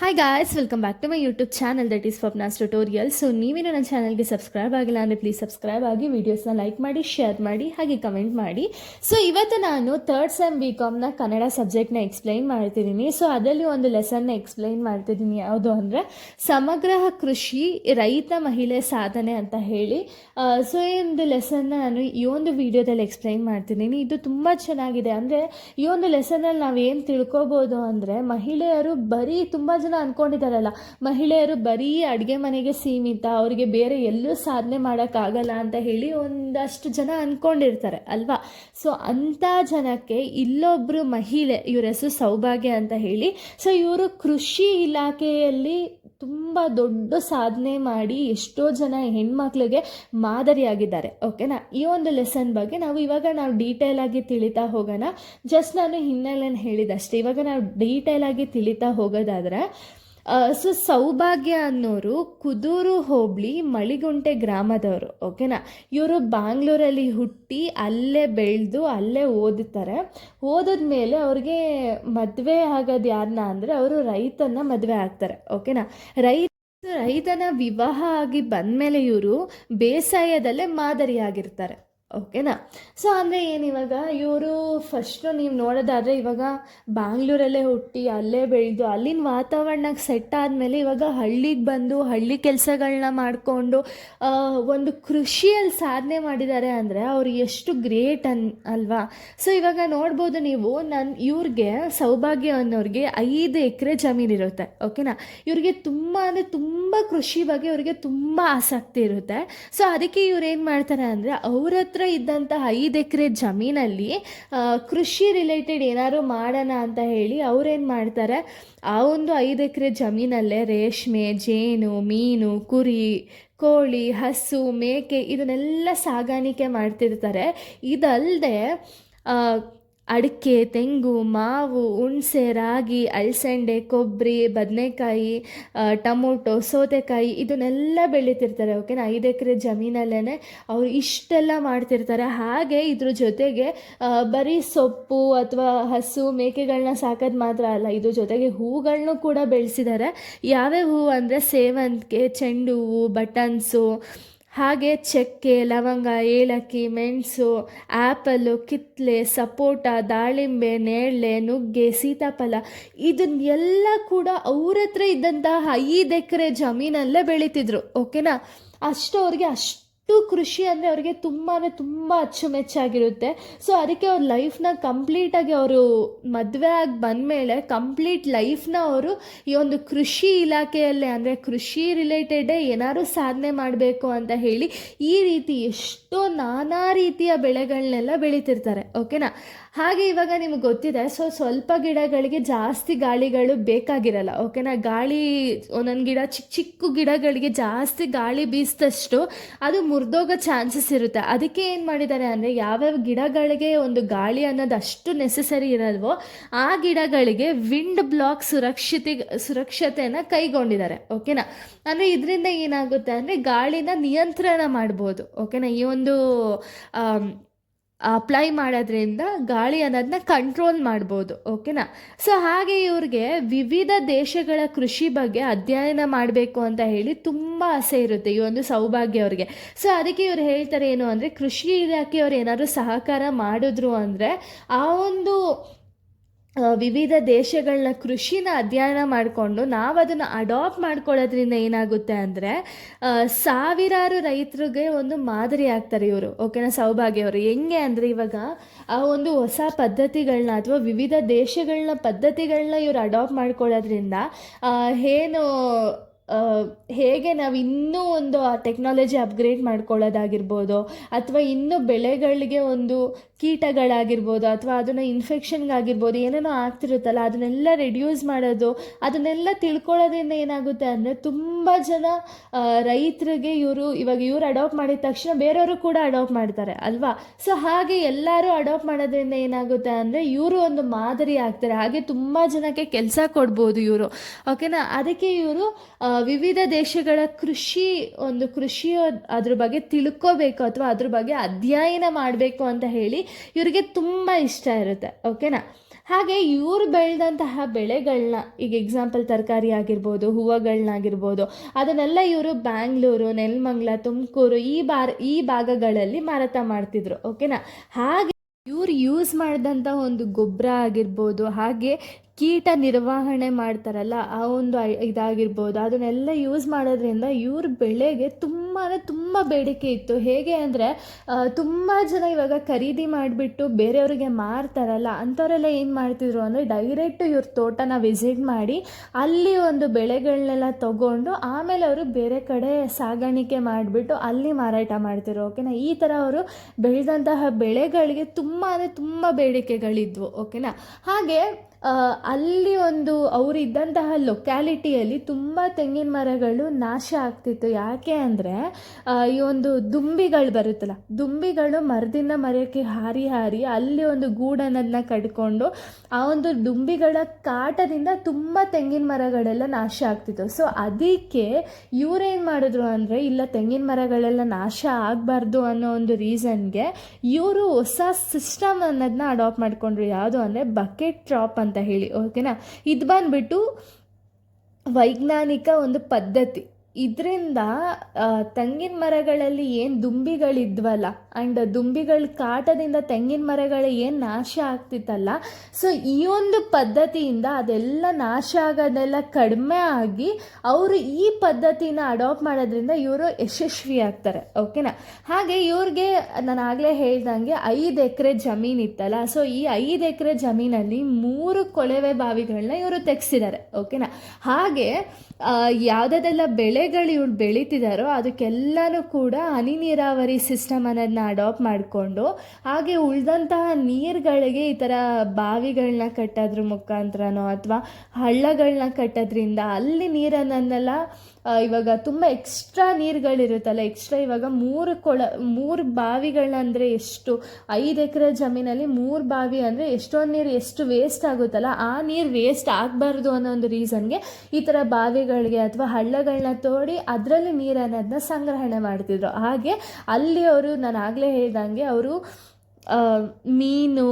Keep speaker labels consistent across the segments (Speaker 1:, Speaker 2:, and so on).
Speaker 1: Hi guys welcome back to my YouTube channel that is Fapnas tutorial so ನೀವೇನು ನನ್ನ ಚಾನಲ್ಗೆ subscribe ಆಗಿಲ್ಲ ಅಂದರೆ ಪ್ಲೀಸ್ ಸಬ್ಸ್ಕ್ರೈಬ್ ಆಗಿ ವೀಡಿಯೋಸ್ನ ಲೈಕ್ ಮಾಡಿ ಶೇರ್ ಮಾಡಿ, ಹಾಗೆ ಕಮೆಂಟ್ ಮಾಡಿ. ಸೊ ಇವತ್ತು ನಾನು ಥರ್ಡ್ ಸೆಮ್ ಬಿ ಕಾಮ್ನ ಕನ್ನಡ ಸಬ್ಜೆಕ್ಟ್ನ ಎಕ್ಸ್ಪ್ಲೈನ್ ಮಾಡ್ತಿದ್ದೀನಿ. ಸೊ ಅದರಲ್ಲಿ ಒಂದು ಲೆಸನ್ನ ಎಕ್ಸ್ಪ್ಲೈನ್ ಮಾಡ್ತಿದ್ದೀನಿ. ಯಾವುದು ಅಂದರೆ ಸಮಗ್ರ ಕೃಷಿ ರೈತ ಮಹಿಳೆ ಸಾಧನೆ ಅಂತ ಹೇಳಿ. ಸೊ ಈ ಒಂದು ಲೆಸನ್ನ ನಾನು ಈ ಒಂದು ವಿಡಿಯೋದಲ್ಲಿ ಎಕ್ಸ್ಪ್ಲೈನ್ ಮಾಡ್ತಿದ್ದೀನಿ. ಇದು ತುಂಬ ಚೆನ್ನಾಗಿದೆ. ಅಂದರೆ, ಈ ಒಂದು ಲೆಸನಲ್ಲಿ ನಾವೇನು ತಿಳ್ಕೊಬೋದು ಅಂದರೆ, ಮಹಿಳೆಯರು ಬರೀ ತುಂಬ ಜನ ಅಂದ್ಕೊಂಡಿದ್ದಾರಲ್ಲ ಮಹಿಳೆಯರು ಬರೀ ಅಡುಗೆ ಮನೆಗೆ ಸೀಮಿತ, ಅವರಿಗೆ ಬೇರೆ ಎಲ್ಲೂ ಸಾಧನೆ ಮಾಡೋಕ್ಕಾಗಲ್ಲ ಅಂತ ಹೇಳಿ ಒಂದಷ್ಟು ಜನ ಅಂದ್ಕೊಂಡಿರ್ತಾರೆ ಅಲ್ವಾ? ಸೊ ಅಂಥ ಜನಕ್ಕೆ ಇಲ್ಲೊಬ್ಬರು ಮಹಿಳೆ, ಇವ್ರ ಹೆಸರು ಸೌಭಾಗ್ಯ ಅಂತ ಹೇಳಿ ಸೊ ಇವರು ಕೃಷಿ ಇಲಾಖೆಯಲ್ಲಿ ತುಂಬ ದೊಡ್ಡ ಸಾಧನೆ ಮಾಡಿ ಎಷ್ಟೋ ಜನ ಹೆಣ್ಮಕ್ಳಿಗೆ ಮಾದರಿಯಾಗಿದ್ದಾರೆ ಓಕೆನಾ ಈ ಒಂದು ಲೆಸನ್ ಬಗ್ಗೆ ನಾವು ಇವಾಗ ನಾವು ಡೀಟೇಲ್ ಆಗಿ ತಿಳಿತಾ ಹೋಗೋಣ. ಜಸ್ಟ್ ನಾನು ಹಿನ್ನೆಲೆನ ಹೇಳಿದಷ್ಟೇ ಇವಾಗ ನಾವು ಡೀಟೇಲ್ ಆಗಿ ತಿಳಿತಾ ಹೋಗೋದಾದ್ರೆ ಸೊ ಸೌಭಾಗ್ಯ ಅನ್ನೋರು ಕುದೂರು ಹೋಬಳಿ ಮಳಿಗುಂಟೆ ಗ್ರಾಮದವರು, ಓಕೆನಾ? ಇವರು ಬ್ಯಾಂಗ್ಳೂರಲ್ಲಿ ಹುಟ್ಟಿ ಅಲ್ಲೇ ಬೆಳೆದು ಅಲ್ಲೇ ಓದುತ್ತಾರೆ. ಓದಿದ ಮೇಲೆ ಅವ್ರಿಗೆ ಮದುವೆ ಆಗೋದು ಯಾರನ್ನ ಅಂದರೆ ಅವರು ರೈತನ ಮದುವೆ ಆಗ್ತಾರೆ, ಓಕೆನಾ? ರೈತ, ರೈತನ ವಿವಾಹ ಆಗಿ ಬಂದಮೇಲೆ ಇವರು ಬೇಸಾಯದಲ್ಲೇ ಮಾದರಿಯಾಗಿರ್ತಾರೆ. ಓಕೆನಾ ಸೊ ಅಂದರೆ ಏನು ಇವರು ಫಸ್ಟು ನೀವು ನೋಡೋದಾದರೆ ಇವಾಗ ಬ್ಯಾಂಗ್ಳೂರಲ್ಲೇ ಹುಟ್ಟಿ, ಅಲ್ಲೇ ಬೆಳೆದು, ಅಲ್ಲಿನ ವಾತಾವರಣಕ್ಕೆ ಸೆಟ್ ಆದಮೇಲೆ ಇವಾಗ ಹಳ್ಳಿಗೆ ಬಂದು, ಹಳ್ಳಿ ಕೆಲಸಗಳನ್ನ ಮಾಡಿಕೊಂಡು ಒಂದು ಕೃಷಿಯಲ್ಲಿ ಸಾಧನೆ ಮಾಡಿದ್ದಾರೆ ಅಂದರೆ ಅವ್ರು ಎಷ್ಟು ಗ್ರೇಟ್ ಅನ್, ಅಲ್ವಾ? ಸೊ ಇವಾಗ ನೋಡ್ಬೋದು ನೀವು ನನ್ನ ಇವ್ರಿಗೆ ಸೌಭಾಗ್ಯ ಅನ್ನೋರಿಗೆ ಐದು ಎಕರೆ ಜಮೀನಿರುತ್ತೆ ಓಕೆನಾ ಇವ್ರಿಗೆ ತುಂಬ ಅಂದರೆ ತುಂಬ ಕೃಷಿ ಬಗ್ಗೆ ಅವರಿಗೆ ತುಂಬ ಆಸಕ್ತಿ ಇರುತ್ತೆ. ಸೊ ಅದಕ್ಕೆ ಇವ್ರು ಏನು ಮಾಡ್ತಾರೆ ಅಂದರೆ, ಅವ್ರ ಹತ್ರ ಇದ್ದಂಥ ಐದು ಎಕರೆ ಜಮೀನಲ್ಲಿ ಕೃಷಿ ರಿಲೇಟೆಡ್ ಏನಾದ್ರು ಮಾಡೋಣ ಅಂತ ಹೇಳಿ ಅವ್ರೇನು ಮಾಡ್ತಾರೆ, ಆ ಒಂದು ಐದು ಎಕರೆ ಜಮೀನಲ್ಲೇ ರೇಷ್ಮೆ, ಜೇನು, ಮೀನು, ಕುರಿ, ಕೋಳಿ, ಹಸು, ಮೇಕೆ ಇದನ್ನೆಲ್ಲ ಸಾಗಾಣಿಕೆ ಮಾಡ್ತಿರ್ತಾರೆ. ಇದಲ್ಲದೆ ಅಡಿಕೆ, ತೆಂಗು, ಮಾವು, ಹುಣಸೆ, ರಾಗಿ ಅಲ್ಸಂಡೆ ಕೊಬ್ಬರಿ, ಬದನೆಕಾಯಿ ಟೊಮೊಟೊ, ಸೌತೆಕಾಯಿ ಇದನ್ನೆಲ್ಲ ಬೆಳೀತಿರ್ತಾರೆ ಓಕೆನಾ ಐದು ಎಕರೆ ಜಮೀನಲ್ಲೇ ಅವರು ಇಷ್ಟೆಲ್ಲ ಮಾಡ್ತಿರ್ತಾರೆ. ಹಾಗೆ ಇದ್ರ ಜೊತೆಗೆ ಬರೀ ಸೊಪ್ಪು ಅಥವಾ ಹಸು ಮೇಕೆಗಳನ್ನ ಸಾಕೋದು ಮಾತ್ರ ಅಲ್ಲ, ಇದ್ರ ಜೊತೆಗೆ ಹೂಗಳನ್ನೂ ಕೂಡ ಬೆಳೆಸಿದ್ದಾರೆ ಯಾವ್ಯಾವ ಹೂವು ಅಂದರೆ ಸೇವಂತಿಗೆ, ಚೆಂಡು ಹೂವು, ಬಟನ್ಸು ಹಾಗೆ ಚಕ್ಕೆ, ಲವಂಗ, ಏಲಕ್ಕಿ, ಮೆಣಸು ಆ್ಯಪಲ್ಲು ಕಿತ್ತಳೆ ಸಪೋಟ, ದಾಳಿಂಬೆ, ನೇರಳೆ, ನುಗ್ಗೆ, ಸೀತಾಫಲ ಇದನ್ನೆಲ್ಲ ಕೂಡ ಅವ್ರ ಹತ್ರ ಇದ್ದಂತಹ ಐದು ಎಕರೆ ಜಮೀನಲ್ಲೇ ಬೆಳೀತಿದ್ರು ಓಕೆನಾ ಅಷ್ಟು ಅವ್ರಿಗೆ ಅಷ್ಟು ಕೃಷಿ ಅಂದರೆ ಅವರಿಗೆ ತುಂಬಾ ತುಂಬ ಅಚ್ಚುಮೆಚ್ಚಾಗಿರುತ್ತೆ. ಸೊ ಅದಕ್ಕೆ ಅವ್ರ ಲೈಫ್ನ ಕಂಪ್ಲೀಟಾಗಿ ಅವರು ಮದುವೆ ಆಗಿ ಬಂದಮೇಲೆ ಕಂಪ್ಲೀಟ್ ಲೈಫ್ನ ಅವರು ಈ ಒಂದು ಕೃಷಿ ಇಲಾಖೆಯಲ್ಲೇ ಅಂದರೆ ಕೃಷಿ ರಿಲೇಟೆಡೇ ಏನಾದರೂ ಸಾಧನೆ ಮಾಡಬೇಕು ಅಂತ ಹೇಳಿ ಈ ರೀತಿ ಎಷ್ಟೋ ನಾನಾ ರೀತಿಯ ಬೆಳೆಗಳನ್ನೆಲ್ಲ ಬೆಳೀತಿರ್ತಾರೆ. ಓಕೆನಾ ಹಾಗೆ ಇವಾಗ ನಿಮ್ಗೆ ಗೊತ್ತಿದೆ ಸೊ ಸ್ವಲ್ಪ ಗಿಡಗಳಿಗೆ ಜಾಸ್ತಿ ಗಾಳಿಗಳು ಬೇಕಾಗಿರಲ್ಲ ಓಕೆನಾ ಗಾಳಿ, ಒಂದೊಂದು ಗಿಡ ಚಿಕ್ಕ ಚಿಕ್ಕ ಗಿಡಗಳಿಗೆ ಜಾಸ್ತಿ ಗಾಳಿ ಬೀಸಿದಷ್ಟು ಅದು ಮುರಿದೋಗೋ ಚಾನ್ಸಸ್ ಇರುತ್ತೆ. ಅದಕ್ಕೆ ಏನು ಮಾಡಿದ್ದಾರೆ ಅಂದರೆ, ಯಾವ್ಯಾವ ಗಿಡಗಳಿಗೆ ಒಂದು ಗಾಳಿ ಅನ್ನೋದು ಅಷ್ಟು ನೆಸೆಸರಿ ಇರಲ್ವೋ, ಆ ಗಿಡಗಳಿಗೆ ವಿಂಡ್ ಬ್ಲಾಕ್ ಸುರಕ್ಷತೆ ಸುರಕ್ಷತೆಯನ್ನು ಕೈಗೊಂಡಿದ್ದಾರೆ ಓಕೆನಾ ಅಂದರೆ ಇದರಿಂದ ಏನಾಗುತ್ತೆ ಅಂದರೆ, ಗಾಳಿನ ನಿಯಂತ್ರಣ ಮಾಡ್ಬೋದು ಓಕೆನಾ ಈ ಒಂದು ಅಪ್ಲೈ ಮಾಡೋದ್ರಿಂದ ಗಾಳಿ ಅನ್ನೋದನ್ನ ಕಂಟ್ರೋಲ್ ಮಾಡ್ಬೋದು ಓಕೆನಾ ಸೊ ಹಾಗೆ ಇವ್ರಿಗೆ ವಿವಿಧ ದೇಶಗಳ ಕೃಷಿ ಬಗ್ಗೆ ಅಧ್ಯಯನ ಮಾಡಬೇಕು ಅಂತ ಹೇಳಿ ತುಂಬ ಆಸೆ ಇರುತ್ತೆ ಈ ಒಂದು ಸೌಭಾಗ್ಯ ಅವ್ರಿಗೆ. ಸೊ ಅದಕ್ಕೆ ಇವ್ರು ಹೇಳ್ತಾರೆ ಏನು ಅಂದರೆ ಕೃಷಿ ಇಲಾಖೆಯವ್ರು ಏನಾದರೂ ಸಹಕಾರ ಮಾಡಿದ್ರು ಅಂದರೆ ಆ ಒಂದು ವಿವಿಧ ದೇಶಗಳನ್ನ ಕೃಷಿನ ಅಧ್ಯಯನ ಮಾಡಿಕೊಂಡು ನಾವು ಅದನ್ನು ಅಡಾಪ್ಟ್ ಮಾಡ್ಕೊಳ್ಳೋದ್ರಿಂದ ಏನಾಗುತ್ತೆ ಅಂದರೆ ಸಾವಿರಾರು ರೈತರಿಗೆ ಒಂದು ಮಾದರಿ ಆಗ್ತಾರೆ ಇವರು. ಓಕೆನಾ ಸೌಭಾಗ್ಯ ಅವರು. ಹೆಂಗೆ ಅಂದರೆ ಇವಾಗ ಆ ಒಂದು ಹೊಸ ಪದ್ಧತಿಗಳನ್ನ ಅಥವಾ ವಿವಿಧ ದೇಶಗಳನ್ನ ಪದ್ಧತಿಗಳನ್ನ ಇವರು ಅಡಾಪ್ಟ್ ಮಾಡ್ಕೊಳ್ಳೋದ್ರಿಂದ ಏನು ಹೇಗೆ ನಾವು ಇನ್ನೂ ಒಂದು ಆ ಟೆಕ್ನಾಲಜಿ ಅಪ್ಗ್ರೇಡ್ ಮಾಡ್ಕೊಳ್ಳೋದಾಗಿರ್ಬೋದು, ಅಥವಾ ಇನ್ನೂ ಬೆಳೆಗಳಿಗೆ ಒಂದು ಕೀಟಗಳಾಗಿರ್ಬೋದು, ಅಥವಾ ಅದನ್ನು ಇನ್ಫೆಕ್ಷನ್ಗಾಗಿರ್ಬೋದು ಏನೇನೋ ಆಗ್ತಿರುತ್ತಲ್ಲ, ಅದನ್ನೆಲ್ಲ ರೆಡ್ಯೂಸ್ ಮಾಡೋದು, ಅದನ್ನೆಲ್ಲ ತಿಳ್ಕೊಳ್ಳೋದ್ರಿಂದ ಏನಾಗುತ್ತೆ ಅಂದರೆ ತುಂಬ ಜನ ರೈತರಿಗೆ ಇವರು ಇವಾಗ ಇವರು ಅಡಾಪ್ಟ್ ಮಾಡಿದ ತಕ್ಷಣ ಬೇರೆಯವರು ಕೂಡ ಅಡಾಪ್ಟ್ ಮಾಡ್ತಾರೆ, ಅಲ್ವಾ? ಸೊ ಹಾಗೆ ಎಲ್ಲರೂ ಅಡಾಪ್ಟ್ ಮಾಡೋದ್ರಿಂದ ಏನಾಗುತ್ತೆ ಅಂದರೆ ಇವರು ಒಂದು ಮಾದರಿ ಆಗ್ತಾರೆ, ಹಾಗೆ ತುಂಬ ಜನಕ್ಕೆ ಕೆಲಸ ಕೊಡ್ಬೋದು ಇವರು ಓಕೆನಾ ಅದಕ್ಕೆ ಇವರು ವಿವಿಧ ದೇಶಗಳ ಕೃಷಿ, ಒಂದು ಕೃಷಿ ಅದ್ರ ಬಗ್ಗೆ ತಿಳ್ಕೋಬೇಕು ಅಥವಾ ಅದ್ರ ಬಗ್ಗೆ ಅಧ್ಯಯನ ಮಾಡಬೇಕು ಅಂತ ಹೇಳಿ ಇವರಿಗೆ ತುಂಬ ಇಷ್ಟ ಇರುತ್ತೆ ಓಕೆನಾ ಹಾಗೆ ಇವರು ಬೆಳೆದಂತಹ ಬೆಳೆಗಳನ್ನ ಈಗ ಎಕ್ಸಾಂಪಲ್ ತರಕಾರಿ ಆಗಿರ್ಬೋದು ಹೂವುಗಳನ್ನಾಗಿರ್ಬೋದು ಅದನ್ನೆಲ್ಲ ಇವರು ಬ್ಯಾಂಗ್ಳೂರು, ನೆಲಮಂಗ್ಲ, ತುಮಕೂರು ಈ ಬಾರ್, ಈ ಭಾಗಗಳಲ್ಲಿ ಮಾರಾಟ ಮಾಡ್ತಿದ್ರು ಓಕೆನಾ ಹಾಗೆ ಇವ್ರು ಯೂಸ್ ಮಾಡಿದಂಥ ಒಂದು ಗೊಬ್ಬರ ಆಗಿರ್ಬೋದು, ಹಾಗೆ ಕೀಟ ನಿರ್ವಹಣೆ ಮಾಡ್ತಾರಲ್ಲ, ಆ ಒಂದು ಇದಾಗಿರ್ಬೋದು. ಅದನ್ನೆಲ್ಲ ಯೂಸ್ ಮಾಡೋದ್ರಿಂದ ಇವ್ರ ಬೆಳೆಗೆ ತುಂಬಾ ತುಂಬ ಬೇಡಿಕೆ ಇತ್ತು. ಹೇಗೆ ಅಂದರೆ ತುಂಬ ಜನ ಇವಾಗ ಖರೀದಿ ಮಾಡಿಬಿಟ್ಟು ಬೇರೆಯವರಿಗೆ ಮಾರ್ತಾರಲ್ಲ, ಅಂಥವರೆಲ್ಲ ಏನು ಮಾಡ್ತಿದ್ರು ಅಂದರೆ ಡೈರೆಕ್ಟ್ ಇವ್ರ ತೋಟನ ವಿಸಿಟ್ ಮಾಡಿ ಅಲ್ಲಿ ಒಂದು ಬೆಳೆಗಳನ್ನೆಲ್ಲ ತಗೊಂಡು ಆಮೇಲೆ ಅವರು ಬೇರೆ ಕಡೆ ಸಾಗಾಣಿಕೆ ಮಾಡಿಬಿಟ್ಟು ಅಲ್ಲಿ ಮಾರಾಟ ಮಾಡ್ತಿದ್ರು. ಓಕೆನಾ? ಈ ಥರ ಅವರು ಬೆಳೆದಂತಹ ಬೆಳೆಗಳಿಗೆ ತುಂಬ ಅಂದರೆ ತುಂಬ ಬೇಡಿಕೆಗಳಿದ್ವು. ಓಕೆನಾ? ಹಾಗೆ ಅಲ್ಲಿ ಒಂದು ಅವರಿದ್ದಂತಹ ಲೊಕ್ಯಾಲಿಟಿಯಲ್ಲಿ ತುಂಬ ತೆಂಗಿನ ಮರಗಳು ನಾಶ ಆಗ್ತಿತ್ತು. ಯಾಕೆ ಅಂದರೆ ಈ ಒಂದು ದುಂಬಿಗಳು ಬರುತ್ತಲ್ಲ, ದುಂಬಿಗಳು ಮರದಿಂದ ಮರಕ್ಕೆ ಹಾರಿ ಹಾರಿ ಅಲ್ಲಿ ಒಂದು ಗೂಡನ್ನೋದನ್ನ ಕಡ್ಕೊಂಡು ಆ ಒಂದು ದುಂಬಿಗಳ ಕಾಟದಿಂದ ತುಂಬ ತೆಂಗಿನ ಮರಗಳೆಲ್ಲ ನಾಶ ಆಗ್ತಿತ್ತು. ಸೊ ಅದಕ್ಕೆ ಇವರೇನು ಮಾಡಿದ್ರು ಅಂದರೆ, ಇಲ್ಲ ತೆಂಗಿನ ಮರಗಳೆಲ್ಲ ನಾಶ ಆಗಬಾರ್ದು ಅನ್ನೋ ಒಂದು ರೀಸನ್ಗೆ ಇವರು ಹೊಸ ಸಿಸ್ಟಮ್ ಅನ್ನೋದನ್ನ ಅಡಾಪ್ಟ್ ಮಾಡಿಕೊಂಡ್ರು. ಯಾವುದು ಅಂದರೆ ಬಕೆಟ್ ಟ್ರಾಪ್ ಅಂತ ಹೇಳಿ ಓಕೆನಾ ಇದು ಬಂದ್ಬಿಟ್ಟು ವೈಜ್ಞಾನಿಕ ಒಂದು ಪದ್ಧತಿ. ಇದರಿಂದ ತೆಂಗಿನ ಮರಗಳಲ್ಲಿ ಏನು ದುಂಬಿಗಳಿದ್ವಲ್ಲ ಆ್ಯಂಡ್ ದುಂಬಿಗಳ ಕಾಟದಿಂದ ತೆಂಗಿನ ಮರಗಳು ಏನು ನಾಶ ಆಗ್ತಿತ್ತಲ್ಲ, ಸೊ ಈ ಒಂದು ಪದ್ಧತಿಯಿಂದ ಅದೆಲ್ಲ ನಾಶ ಆಗೋದೆಲ್ಲ ಕಡಿಮೆ ಆಗಿ ಅವರು ಈ ಪದ್ಧತಿನ ಅಡಾಪ್ಟ್ ಮಾಡೋದ್ರಿಂದ ಇವರು ಯಶಸ್ವಿ ಆಗ್ತಾರೆ, ಓಕೆನಾ? ಹಾಗೆ ಇವ್ರಿಗೆ ನಾನು ಆಗಲೇ ಹೇಳ್ದಂಗೆ ಐದು ಎಕರೆ ಜಮೀನು ಇತ್ತಲ್ಲ, ಸೊ ಈ ಐದು ಎಕರೆ ಜಮೀನಲ್ಲಿ ಮೂರು ಕೊಳವೆ ಬಾವಿಗಳನ್ನ ಇವರು ತೆಗೆಸಿದ್ದಾರೆ, ಓಕೆನಾ? ಹಾಗೆ ಯಾವುದಾದೆಲ್ಲ ಬೆಳೆಗಳು ಇವ್ರು ಬೆಳೀತಿದ್ದಾರೋ ಅದಕ್ಕೆಲ್ಲನೂ ಕೂಡ ಹನಿ ನೀರಾವರಿ ಸಿಸ್ಟಮ್ ಅನ್ನೋದನ್ನ ಅಡಾಪ್ಟ್ ಮಾಡಿಕೊಂಡು ಹಾಗೆ ಉಳ್ದಂತಹ ನೀರುಗಳಿಗೆ ಈ ಥರ ಬಾವಿಗಳನ್ನ ಕಟ್ಟೋದ್ರ ಮುಖಾಂತರನೋ ಅಥವಾ ಹಳ್ಳಗಳನ್ನ ಕಟ್ಟೋದ್ರಿಂದ ಅಲ್ಲಿ ನೀರನ್ನೆಲ್ಲ ಇವಾಗ ತುಂಬ ಎಕ್ಸ್ಟ್ರಾ ನೀರುಗಳಿರುತ್ತಲ್ಲ ಎಕ್ಸ್ಟ್ರಾ ಇವಾಗ ಮೂರು ಕೊಳ, ಮೂರು ಬಾವಿಗಳನ್ನ ಅಂದರೆ ಎಷ್ಟು? ಐದು ಎಕರೆ ಜಮೀನಲ್ಲಿ ಮೂರು ಬಾವಿ ಅಂದರೆ ಎಷ್ಟೊಂದು ನೀರು ಎಷ್ಟು ವೇಸ್ಟ್ ಆಗುತ್ತಲ್ಲ, ಆ ನೀರು ವೇಸ್ಟ್ ಆಗಬಾರ್ದು ಅನ್ನೋ ಒಂದು ರೀಸನ್ಗೆ ಈ ಥರ ಬಾವಿಗಳಿಗೆ ಅಥವಾ ಹಳ್ಳಗಳನ್ನ ತೋಡಿ ಅದರಲ್ಲಿ ನೀರು ಅನ್ನೋದನ್ನ ಸಂಗ್ರಹಣೆ ಮಾಡ್ತಿದ್ರು. ಹಾಗೆ ಅಲ್ಲಿ ಅವರು, ನಾನು ಆಗಲೇ ಹೇಳಿದಂಗೆ, ಅವರು ಮೀನು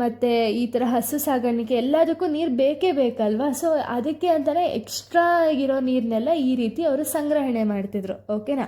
Speaker 1: ಮತ್ತು ಈ ಥರ ಹಸು ಸಾಗಾಣಿಕೆ ಎಲ್ಲದಕ್ಕೂ ನೀರು ಬೇಕೇ ಬೇಕಲ್ವಾ? ಸೊ ಅದಕ್ಕೆ ಅಂತಲೇ ಎಕ್ಸ್ಟ್ರಾ ಆಗಿರೋ ನೀರನ್ನೆಲ್ಲ ಈ ರೀತಿ ಅವರು ಸಂಗ್ರಹಣೆ ಮಾಡ್ತಿದ್ರು ಓಕೆನಾ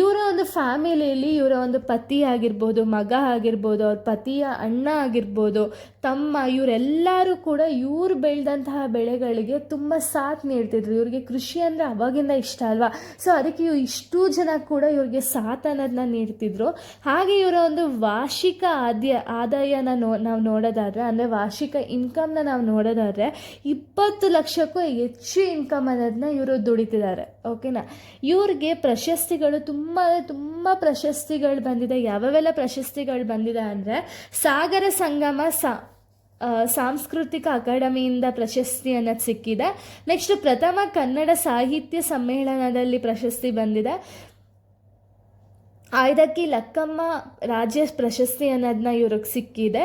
Speaker 1: ಇವರ ಒಂದು ಫ್ಯಾಮಿಲಿಯಲ್ಲಿ ಇವರ ಒಂದು ಪತಿ ಆಗಿರ್ಬೋದು, ಮಗ ಆಗಿರ್ಬೋದು, ಅವ್ರ ಪತಿಯ ಅಣ್ಣ ಆಗಿರ್ಬೋದು, ತಮ್ಮ ಇವರೆಲ್ಲರೂ ಕೂಡ ಇವ್ರು ಬೆಳೆದಂತಹ ಬೆಳೆಗಳಿಗೆ ತುಂಬ ಸಾಥ್ ನೀಡ್ತಿದ್ರು. ಇವ್ರಿಗೆ ಕೃಷಿ ಅಂದರೆ ಅವಾಗಿಂದ ಇಷ್ಟ ಅಲ್ವಾ? ಸೊ ಅದಕ್ಕೆ ಇಷ್ಟು ಇಷ್ಟೂ ಜನ ಕೂಡ ಇವ್ರಿಗೆ ಸಾಥ್ ಅನ್ನೋದನ್ನ ನೀಡ್ತಿದ್ರು. ಹಾಗೆ ಇವರ ಒಂದು ವಾರ್ಷಿಕ ಆದ್ಯ ಆದಾಯನ ನೋ, ನಾವು ನೋಡೋದಾದರೆ, ಅಂದರೆ ವಾರ್ಷಿಕ ಇನ್ಕಮ್ನ ನಾವು ನೋಡೋದಾದರೆ ಇಪ್ಪತ್ತು ಲಕ್ಷಕ್ಕೂ ಹೆಚ್ಚು ಇನ್ಕಮ್ ಅನ್ನೋದನ್ನ ಇವರು ದುಡಿತಿದ್ದಾರೆ ಓಕೆನಾ ಇವ್ರಿಗೆ ಪ್ರಶಸ್ತಿಗಳು ತುಂಬ ತುಂಬ ಪ್ರಶಸ್ತಿಗಳು ಬಂದಿದೆ. ಯಾವ್ಯಾವೆಲ್ಲ ಪ್ರಶಸ್ತಿಗಳು ಬಂದಿದೆ ಅಂದರೆ ಸಾಗರ ಸಂಗಮ ಸಾ ಸಾಂಸ್ಕೃತಿಕ ಅಕಾಡೆಮಿಯಿಂದ ಪ್ರಶಸ್ತಿ ಅನ್ನೋದು ಸಿಕ್ಕಿದೆ. ನೆಕ್ಸ್ಟ್ ಪ್ರಥಮ ಕನ್ನಡ ಸಾಹಿತ್ಯ ಸಮ್ಮೇಳನದಲ್ಲಿ ಪ್ರಶಸ್ತಿ ಬಂದಿದೆ. ಆಯ್ದಕ್ಕಿ ಲಕ್ಕಮ್ಮ ರಾಜ್ಯ ಪ್ರಶಸ್ತಿ ಅನ್ನೋದನ್ನ ಇವ್ರಿಗೆ ಸಿಕ್ಕಿದೆ.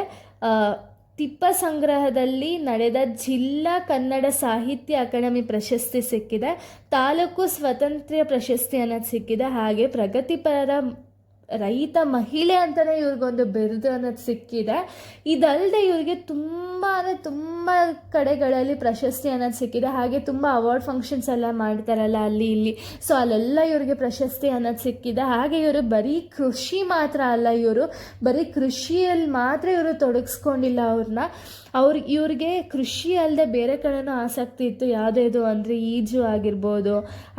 Speaker 1: ತಿಪ್ಪ ಸಂಗ್ರಹದಲ್ಲಿ ನಡೆದ ಜಿಲ್ಲಾ ಕನ್ನಡ ಸಾಹಿತ್ಯ ಅಕಾಡೆಮಿ ಪ್ರಶಸ್ತಿ ಸಿಕ್ಕಿದೆ. ತಾಲೂಕು ಸ್ವಾತಂತ್ರ್ಯ ಪ್ರಶಸ್ತಿ ಅನ್ನೋದು ಸಿಕ್ಕಿದೆ. ಹಾಗೆ ಪ್ರಗತಿಪರ ರೈತ ಮಹಿಳೆ ಅಂತಲೇ ಇವ್ರಿಗೊಂದು ಬಿರುದು ಅನ್ನೋದು ಸಿಕ್ಕಿದೆ. ಇದಲ್ಲದೆ ಇವ್ರಿಗೆ ತುಂಬ ಅಂದರೆ ತುಂಬ ಕಡೆಗಳಲ್ಲಿ ಪ್ರಶಸ್ತಿ ಅನ್ನೋದು ಸಿಕ್ಕಿದೆ. ಹಾಗೆ ತುಂಬ ಅವಾರ್ಡ್ ಫಂಕ್ಷನ್ಸ್ ಎಲ್ಲ ಮಾಡ್ತಾರಲ್ಲ ಅಲ್ಲಿ ಇಲ್ಲಿ. ಸೊ ಅಲ್ಲೆಲ್ಲ ಇವ್ರಿಗೆ ಪ್ರಶಸ್ತಿ ಅನ್ನೋದು ಸಿಕ್ಕಿದೆ. ಹಾಗೆ ಇವರು ಬರೀ ಕೃಷಿ ಮಾತ್ರ ಅಲ್ಲ ಇವರು. ಬರೀ ಕೃಷಿಯಲ್ಲಿ ಮಾತ್ರ ಇವರು ತೊಡಗಿಸ್ಕೊಂಡಿಲ್ಲ ಅವ್ರನ್ನ ಅವ್ರ, ಇವ್ರಿಗೆ ಕೃಷಿ ಅಲ್ಲದೆ ಬೇರೆ ಕಡೆನೂ ಆಸಕ್ತಿ ಇತ್ತು. ಯಾವುದೇದು ಅಂದರೆ ಈಜು ಆಗಿರ್ಬೋದು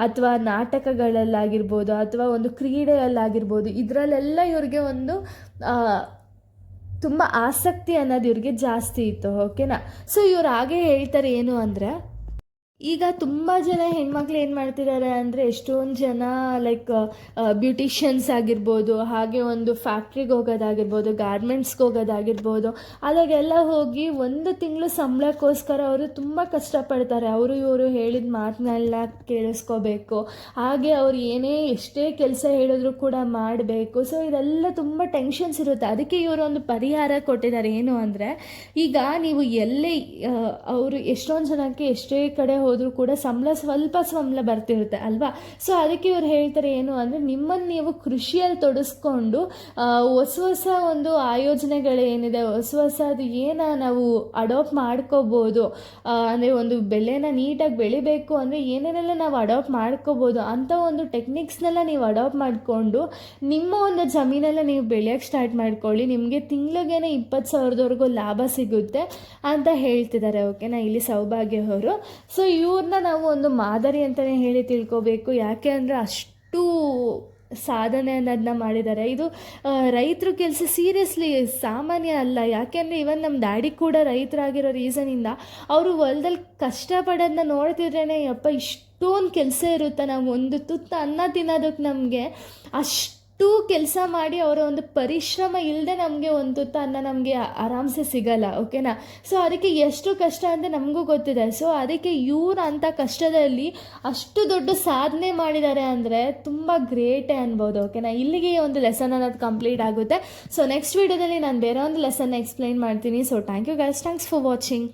Speaker 1: ಅಥವಾ ನಾಟಕಗಳಲ್ಲಾಗಿರ್ಬೋದು ಅಥವಾ ಒಂದು ಕ್ರೀಡೆಯಲ್ಲಾಗಿರ್ಬೋದು. ಇದರಲ್ಲೆಲ್ಲ ಇವ್ರಿಗೆ ಒಂದು ತುಂಬ ಆಸಕ್ತಿ ಅನ್ನೋದು ಇವ್ರಿಗೆ ಜಾಸ್ತಿ ಇತ್ತು. ಓಕೆನಾ? ಸೊ ಇವ್ರು ಹಾಗೆ ಹೇಳ್ತಾರೆ ಏನು ಅಂದರೆ ಈಗ ತುಂಬ ಜನ ಹೆಣ್ಮಕ್ಳು ಏನು ಮಾಡ್ತಿದ್ದಾರೆ ಅಂದರೆ ಎಷ್ಟೊಂದು ಜನ ಲೈಕ್ ಬ್ಯೂಟಿಷಿಯನ್ಸ್ ಆಗಿರ್ಬೋದು, ಹಾಗೆ ಒಂದು ಫ್ಯಾಕ್ಟ್ರಿಗೆ ಹೋಗೋದಾಗಿರ್ಬೋದು ಗಾರ್ಮೆಂಟ್ಸ್ಗೆ ಹೋಗೋದಾಗಿರ್ಬೋದು ಅದಾಗೆಲ್ಲ ಹೋಗಿ ಒಂದು ತಿಂಗಳು ಸಂಬಳಕ್ಕೋಸ್ಕರ ಅವರು ತುಂಬ ಕಷ್ಟಪಡ್ತಾರೆ. ಅವರು ಇವರು ಹೇಳಿದ ಮಾತನ್ನೆಲ್ಲ ಕೇಳಿಸ್ಕೋಬೇಕು. ಹಾಗೆ ಅವ್ರು ಏನೇ ಎಷ್ಟೇ ಕೆಲಸ ಹೇಳಿದ್ರು ಕೂಡ ಮಾಡಬೇಕು. ಸೊ ಇದೆಲ್ಲ ತುಂಬ ಟೆನ್ಷನ್ಸ್ ಇರುತ್ತೆ. ಅದಕ್ಕೆ ಇವರು ಒಂದು ಪರಿಹಾರ ಕೊಟ್ಟಿದ್ದಾರೆ. ಏನು ಅಂದರೆ, ಈಗ ನೀವು ಎಲ್ಲೇ ಅವರು ಎಷ್ಟೊಂದು ಜನಕ್ಕೆ ಎಷ್ಟೇ ಕಡೆ ಹೋದರೂ ಕೂಡ ಸಂಬಳ ಸ್ವಲ್ಪ ಸಂಬಳ ಬರ್ತಿರುತ್ತೆ ಅಲ್ವಾ? ಸೊ ಅದಕ್ಕೆ ಇವ್ರು ಹೇಳ್ತಾರೆ ಏನು ಅಂದರೆ, ನಿಮ್ಮನ್ನು ನೀವು ಕೃಷಿಯಲ್ಲಿ ತೊಡಸ್ಕೊಂಡು ಹೊಸ ಹೊಸ ಒಂದು ಆಯೋಜನೆಗಳೇನಿದೆ, ಹೊಸ ಹೊಸ ಅದು ಏನ ನಾವು ಅಡಾಪ್ಟ್ ಮಾಡ್ಕೋಬೋದು ಅಂದರೆ ಒಂದು ಬೆಲೆನ ನೀಟಾಗಿ ಬೆಳಿಬೇಕು ಅಂದರೆ ಏನೇನೆಲ್ಲ ನಾವು ಅಡಾಪ್ಟ್ ಮಾಡ್ಕೋಬೋದು ಅಂಥ ಒಂದು ಟೆಕ್ನಿಕ್ಸ್ನೆಲ್ಲ ನೀವು ಅಡಾಪ್ಟ್ ಮಾಡಿಕೊಂಡು, ನಿಮ್ಮ ಒಂದು ಜಮೀನೆಲ್ಲ ನೀವು ಬೆಳೆಯೋಕ್ಕೆ ಸ್ಟಾರ್ಟ್ ಮಾಡ್ಕೊಳ್ಳಿ. ನಿಮಗೆ ತಿಂಗಳಿಗೇನೆ ಇಪ್ಪತ್ತು ಸಾವಿರದವರೆಗೂ ಲಾಭ ಸಿಗುತ್ತೆ ಅಂತ ಹೇಳ್ತಿದ್ದಾರೆ. ಓಕೆನಾ ಇಲ್ಲಿ ಸೌಭಾಗ್ಯ ಅವರು. ಸೊ ಇವ್ರನ್ನ ನಾವು ಒಂದು ಮಾದರಿ ಅಂತಲೇ ಹೇಳಿ ತಿಳ್ಕೊಬೇಕು. ಯಾಕೆ ಅಂದರೆ ಅಷ್ಟು ಸಾಧನೆ ಅನ್ನೋದನ್ನ ಮಾಡಿದ್ದಾರೆ. ಇದು ರೈತರು ಕೆಲಸ ಸೀರಿಯಸ್ಲಿ ಸಾಮಾನ್ಯ ಅಲ್ಲ. ಯಾಕೆಂದರೆ ಇವನ್ ನಮ್ಮ ಡ್ಯಾಡಿ ಕೂಡ ರೈತರಾಗಿರೋ ರೀಸನಿಂದ ಅವರು ಹೊಲದಲ್ಲಿ ಕಷ್ಟಪಡೋದನ್ನ ನೋಡ್ತಿದ್ರೇ ಯಪ್ಪ, ಇಷ್ಟೊಂದು ಕೆಲಸ ಇರುತ್ತೆ ನಾವು ಒಂದು ತುತ್ತ ಅನ್ನ ತಿನ್ನೋದಕ್ಕೆ ನಮಗೆ. ಅಷ್ಟು ಕೆಲಸ ಮಾಡಿ ಅವರ ಒಂದು ಪರಿಶ್ರಮ ಇಲ್ಲದೆ ನಮಗೆ ಒಂದು ತನ್ನ ನಮಗೆ ಆರಾಮ್ಸೆ ಸಿಗಲ್ಲ ಓಕೆನಾ ಸೊ ಅದಕ್ಕೆ ಎಷ್ಟು ಕಷ್ಟ ಅಂತ ನಮಗೂ ಗೊತ್ತಿದೆ. ಸೊ ಅದಕ್ಕೆ ಇವ್ರು ಅಂಥ ಕಷ್ಟದಲ್ಲಿ ಅಷ್ಟು ದೊಡ್ಡ ಸಾಧನೆ ಮಾಡಿದ್ದಾರೆ ಅಂದರೆ ತುಂಬ ಗ್ರೇಟೇ ಅನ್ಬೋದು ಓಕೆನಾ ಇಲ್ಲಿಗೆ ಈ ಒಂದು ಲೆಸನ್ ಅನ್ನೋದು ಕಂಪ್ಲೀಟ್ ಆಗುತ್ತೆ. ಸೊ ನೆಕ್ಸ್ಟ್ ವೀಡಿಯೋದಲ್ಲಿ ನಾನು ಬೇರೆ ಒಂದು ಲೆಸನ್ನ ಎಕ್ಸ್ಪ್ಲೈನ್ ಮಾಡ್ತೀನಿ. So thank you guys thanks for watching